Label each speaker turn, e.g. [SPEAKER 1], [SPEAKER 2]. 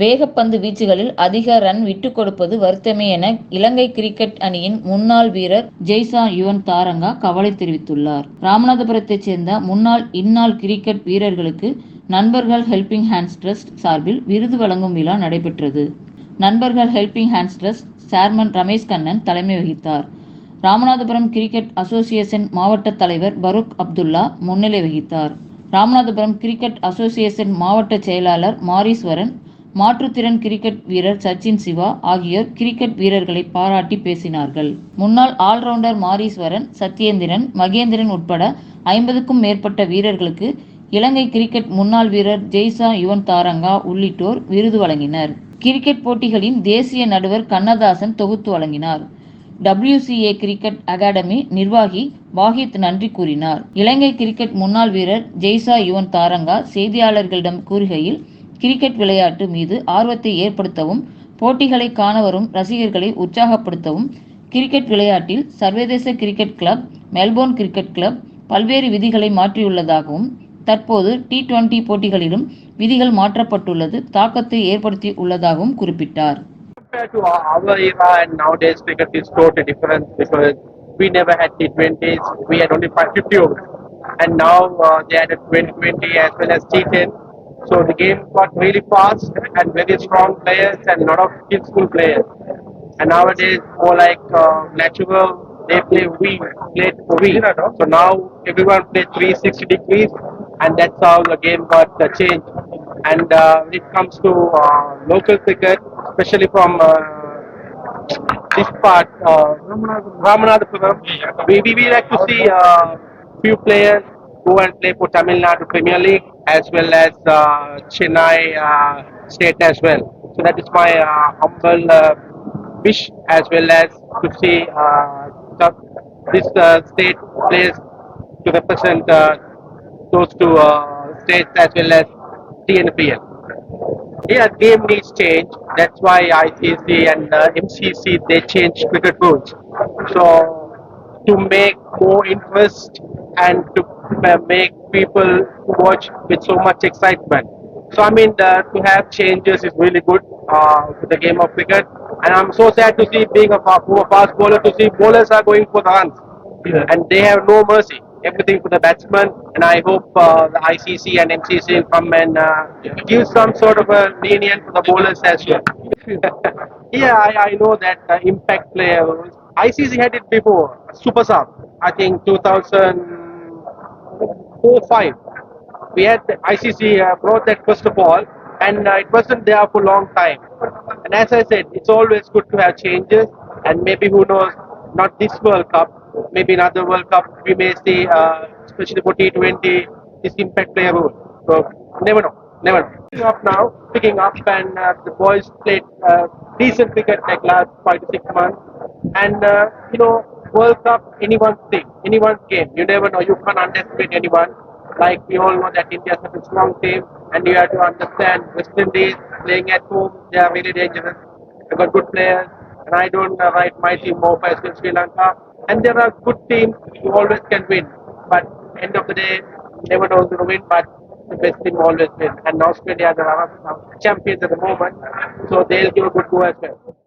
[SPEAKER 1] வேகப்பந்து வீச்சுகளில் அதிக ரன் விட்டுக் கொடுப்பது வருத்தமே என இலங்கை கிரிக்கெட் அணியின் முன்னாள் வீரர் ஜெய்சா யுவன் தாரங்கா கவலை தெரிவித்துள்ளார். ராமநாதபுரத்தைச் சேர்ந்த முன்னாள் இந்நாள் கிரிக்கெட் வீரர்களுக்கு நண்பர்கள் ஹெல்பிங் ஹேண்ட்ஸ் ட்ரஸ்ட் சார்பில் விருது வழங்கும் விழா நடைபெற்றது. நண்பர்கள் helping hands trust chairman Ramesh Kannan தலைமை வகித்தார். ராமநாதபுரம் கிரிக்கெட் அசோசியேஷன் மாவட்ட தலைவர் பரூக் அப்துல்லா முன்னிலை வகித்தார். ராமநாதபுரம் கிரிக்கெட் அசோசியேஷன் மாவட்ட செயலாளர் மாரீஸ்வரன் மாற்றுத்திறன் கிரிக்கெட் வீரர் சச்சின் சிவா ஆகியோர் கிரிக்கெட் வீரர்களை பாராட்டி பேசினார்கள். முன்னாள் ஆல்ரவுண்டர் மாரீஸ்வரன் சத்யேந்திரன் மகேந்திரன் உட்பட ஐம்பதுக்கும் மேற்பட்ட வீரர்களுக்கு இலங்கை கிரிக்கெட் முன்னாள் வீரர் ஜெய்சா யுவன் தாரங்கா உள்ளிட்டோர் விருது வழங்கினர். கிரிக்கெட் போட்டிகளின் தேசிய நடுவர் கண்ணதாசன் தொகுத்து வழங்கினார். டபிள்யூசிஏ கிரிக்கெட் அகாடமி நிர்வாகி வாஹித் நன்றி கூறினார். இலங்கை கிரிக்கெட் முன்னாள் வீரர் ஜெய்சா யுவன் தாரங்கா செய்தியாளர்களிடம் கூறுகையில் கிரிக்கெட் விளையாட்டு மீது ஆர்வத்தை ஏற்படுத்தவும் போட்டிகளை காண வரும் ரசிகர்களை உற்சாகப்படுத்தவும் கிரிக்கெட் விளையாட்டில் சர்வதேச cricket club Melbourne cricket club பல்வேறு விதிகளை மாற்றியுள்ளதாகவும் தற்போது டி டுவெண்டி போட்டிகளிலும் விதிகள் மாற்றப்பட்டுள்ளது தாக்கத்தை ஏற்படுத்தி உள்ளதாகவும் குறிப்பிட்டார்.
[SPEAKER 2] compared to our era and nowadays cricket is totally different because we never had T20s, we had only 550 overs. And now uh, they added 2020 as well as T10. So the game got really fast and very strong players and a lot of skillful players. And nowadays more like uh, natural, they play we, play we. So now everyone plays 360 degrees and that's how the game got uh, changed. And uh, when it comes to uh, local cricket, especially from uh, this part, uh, Ramanathapuram, we, we, we like to see uh, few players go and play for Tamil Nadu Premier League as well as uh, Chennai uh, State as well. So that is my uh, humble uh, wish as well as to see this state players to represent those two states as well as TNPL. Yeah, game needs change. That's why ICC and uh, MCC they change cricket rules. So to make more interest and to make people watch with so much excitement. So I mean, to have changes is really good uh, for the game of cricket. And I'm so sad to see being a fa- a fast bowler to see bowlers are going for the runs and they have no mercy. Everything for the batsman, and I hope uh, the ICC and MCC will come and uh, give some sort of a lenient for the bowlers as well. yeah, I, I know that uh, impact player. ICC had it before. Super Sub, I think 2004 5. We had the ICC uh, brought that first of all, and uh, it wasn't there for a long time. And as I said, it's always good to have changes, and maybe who knows, not this World Cup, maybe another World Cup, we may see, uh, especially for T20, this impact player role. So, never know, never. Picking up now, picking up, and uh, the boys played uh, decent cricket like last five to six months. And, uh, you know, World Cup, anyone's thing, anyone's game. You never know, you can't underestimate anyone. Like we all know that India is such a strong team, and you have to understand West Indies playing at home, they are really dangerous. They've got good players, and I don't uh, write my team more for against Sri Lanka. And there are good teams, you always can win. But end of the day, never know to win, but the best team always win. And Australia are the champions at the moment, so they'll give a good go as well.